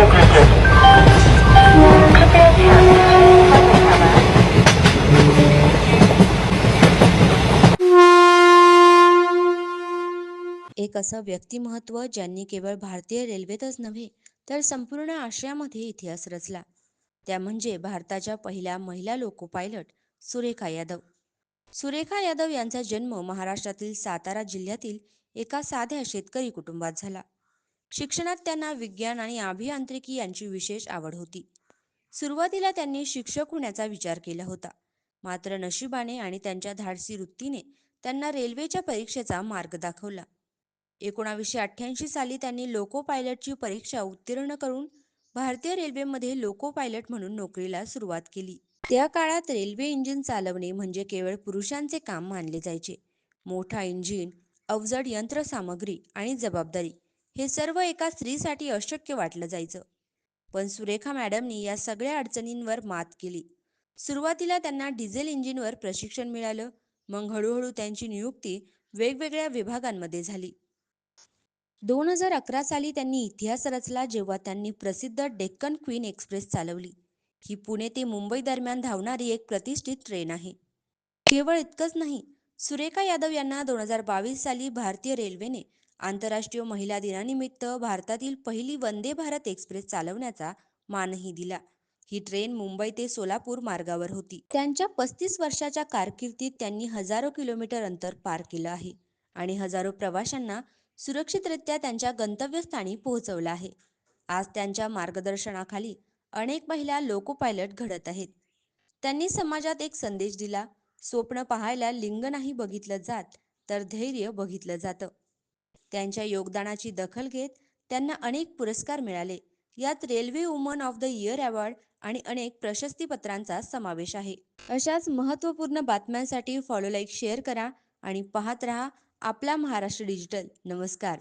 एक असं व्यक्तिमहत्व ज्यांनी केवळ भारतीय रेल्वेतच नव्हे तर संपूर्ण आशियामध्ये इतिहास रचला. त्या म्हणजे भारताच्या पहिल्या महिला लोको पायलट सुरेखा यादव. सुरेखा यादव यांचा जन्म महाराष्ट्रातील सातारा जिल्ह्यातील एका साध्या शेतकरी कुटुंबात झाला. शिक्षणात त्यांना विज्ञान आणि अभियांत्रिकी यांची विशेष आवड होती. सुरुवातीला त्यांनी शिक्षक होण्याचा विचार केला होता. मात्र नशिबाने आणि त्यांच्या धाडसी वृत्तीने त्यांना रेल्वेच्या परीक्षेचा मार्ग दाखवला. एकोणावीसशे अठ्ठ्याऐंशी साली त्यांनी लोको पायलटची परीक्षा उत्तीर्ण करून भारतीय रेल्वेमध्ये लोको पायलट म्हणून नोकरीला सुरुवात केली. त्या काळात रेल्वे इंजिन चालवणे म्हणजे केवळ पुरुषांचे काम मानले जायचे. मोठा इंजिन अवजड यंत्रसामग्री आणि जबाबदारी हे सर्व एका स्त्रीसाठी अशक्य वाटलं जायचं. पण सुरेखा मॅडमनी या सगळ्या अडचणींवर मात केली. सुरुवातीला त्यांना डिझेल इंजिनवर प्रशिक्षण मिळालं. मग हळूहळू त्यांची नियुक्ती वेगवेगळ्या विभागांमध्ये झाली. दोन हजार अकरा साली त्यांनी इतिहास रचला जेव्हा त्यांनी प्रसिद्ध डेक्कन क्वीन एक्सप्रेस चालवली. ही पुणे ते मुंबई दरम्यान धावणारी एक प्रतिष्ठित ट्रेन आहे. केवळ इतकंच नाही सुरेखा यादव यांना दोन हजार बावीस साली भारतीय रेल्वेने आंतरराष्ट्रीय महिला दिनानिमित्त भारतातील पहिली वंदे भारत एक्सप्रेस चालवण्याचा मानही दिला. ही ट्रेन मुंबई ते सोलापूर मार्गावर होती. त्यांच्या पस्तीस वर्षाच्या कारकिर्दीत त्यांनी हजारो किलोमीटर अंतर पार केलं आहे आणि हजारो प्रवाशांना सुरक्षितरित्या त्यांच्या गंतव्यस्थानी पोहोचवलं आहे. आज त्यांच्या मार्गदर्शनाखाली अनेक महिला लोको पायलट घडत आहेत. त्यांनी समाजात एक संदेश दिला स्वप्न पाहायला लिंग नाही बघितलं जात तर धैर्य बघितलं जातं. त्यांच्या योगदानाची दखल घेत त्यांना अनेक पुरस्कार मिळाले. यात railway woman of the year award आणि अनेक प्रशस्तीपत्रांचा समावेश आहे. अशाच महत्त्वपूर्ण बातम्यांसाठी फॉलो लाईक शेअर करा आणि पाहत रहा आपला महाराष्ट्र डिजिटल. नमस्कार.